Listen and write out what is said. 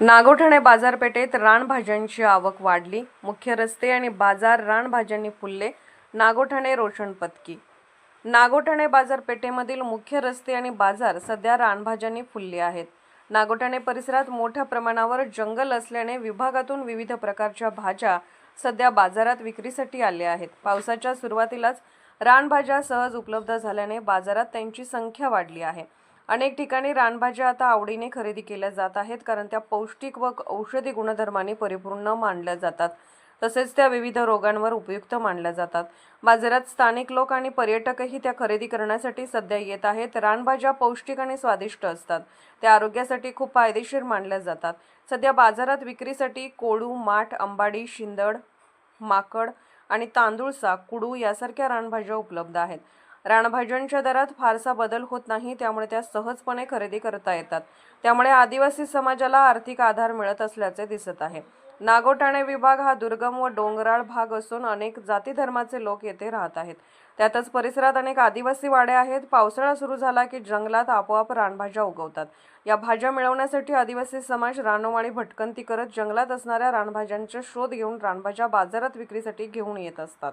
नागोठणे बाजारपेठेत रानभाज्यांची आवक वाढली. मुख्य रस्ते आणि बाजार रानभाज्यांनी फुलले. नागोठणे रोषण पत्की नागोठणे बाजारपेठेमधील मुख्य रस्ते आणि बाजार सध्या रानभाज्यांनी फुलले आहेत. नागोठणे परिसरात मोठ्या प्रमाणावर जंगल असल्याने विभागातून विविध प्रकारच्या भाज्या सध्या बाजारात विक्रीसाठी आल्या आहेत. पावसाच्या सुरुवातीलाच रानभाज्या सहज उपलब्ध झाल्याने बाजारात त्यांची संख्या वाढली आहे. अनेक ठिकाणी रानभाज्या आता आवडीने खरेदी केल्या जात आहेत कारण त्या पौष्टिक व औषधी गुणधर्माने परिपूर्ण मानल्या जातात. तसेच त्या विविध रोगांवर उपयुक्त मानल्या जातात. बाजारात स्थानिक लोक आणि पर्यटकही त्या खरेदी करण्यासाठी सध्या येत आहेत. रानभाज्या पौष्टिक आणि स्वादिष्ट असतात. त्या आरोग्यासाठी खूप फायदेशीर मानल्या जातात. सध्या बाजारात विक्रीसाठी कोळू माठ अंबाडी शिंदड माकड आणि तांदूळसा कुडू यासारख्या रानभाज्या उपलब्ध आहेत. रानभाज्यांच्या दरात फारसा बदल होत नाही त्यामुळे त्या सहजपणे खरेदी करता येतात. त्यामुळे आदिवासी समाजाला आर्थिक आधार मिळत असल्याचे दिसत आहे. नागोठाणे विभाग हा दुर्गम व डोंगराळ भाग असून अनेक जाती धर्माचे लोक येथे राहत आहेत. त्यातच परिसरात अनेक आदिवासी वाडे आहेत. पावसाळा सुरू झाला की जंगलात आपोआप रानभाज्या उगवतात. या भाज्या मिळवण्यासाठी आदिवासी समाज रानोमाळी भटकंती करत जंगलात असणाऱ्या रानभाज्यांचा शोध घेऊन रानभाज्या बाजारात विक्रीसाठी घेऊन येत असतात.